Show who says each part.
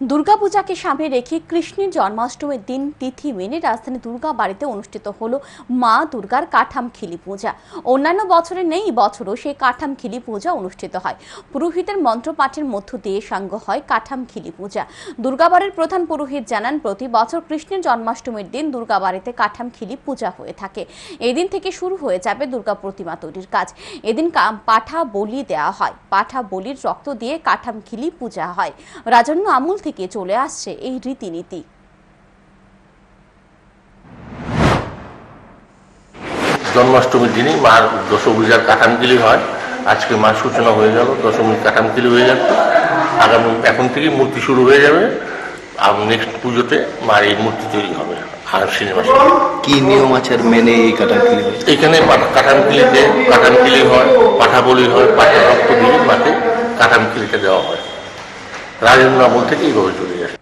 Speaker 1: দুর্গাপূজাকে সামনে রেখে কৃষ্ণের জন্মাষ্টমীর দিন তিথি মেনে রাজধানী দুর্গা বাড়িতে অনুষ্ঠিত হলো মা দুর্গার কাঠামখিলি পূজা। অন্যান্য বছরে নেই বছরও সেই কাঠামখিলি পূজা অনুষ্ঠিত হয়। পুরোহিতের মন্ত্রপাঠের মধ্য দিয়ে সাঙ্গ হয় কাঠামখিলি পূজা। দুর্গাবাড়ির প্রধান পুরোহিত জানান, প্রতি বছর কৃষ্ণের জন্মাষ্টমীর দিন দুর্গাবাড়িতে কাঠামখিলি পূজা হয়ে থাকে। এদিন থেকে শুরু হয়ে যাবে দুর্গা প্রতিমা তৈরির কাজ। এদিন পাঠা, বলি দেওয়া হয়। পাঠা, বলির রক্ত দিয়ে কাঠামখিলি পূজা হয়। রাজন্য আমল থেকে চলে আসছে এই রীতিনীতি।
Speaker 2: জন্মাষ্টমীর দিনই মার দশভূজার কাঠামকিলি হয়। আজকে মার সূচনা হয়ে গেল দশমীর কাঠামকিলি হয়ে যাচ্ছে আগামী এখন থেকে মূর্তি শুরু হয়ে যাবে। আর নেক্সট পুজোতে মার এই মূর্তি তৈরি হবে আর সিনেমা
Speaker 3: কি নিয়ম আছে আর মেনে এই কাটাকুলি হয়
Speaker 2: এখানে কাঠামকিলিতে কাঠামকিলি হয় পাঠা বলি হয় পাঠা রক্ত দিয়ে মাকে কাঠামকিলিতে দেওয়া হয়। রাজেন্দ্র আমল থেকে এইভাবে চলে যায়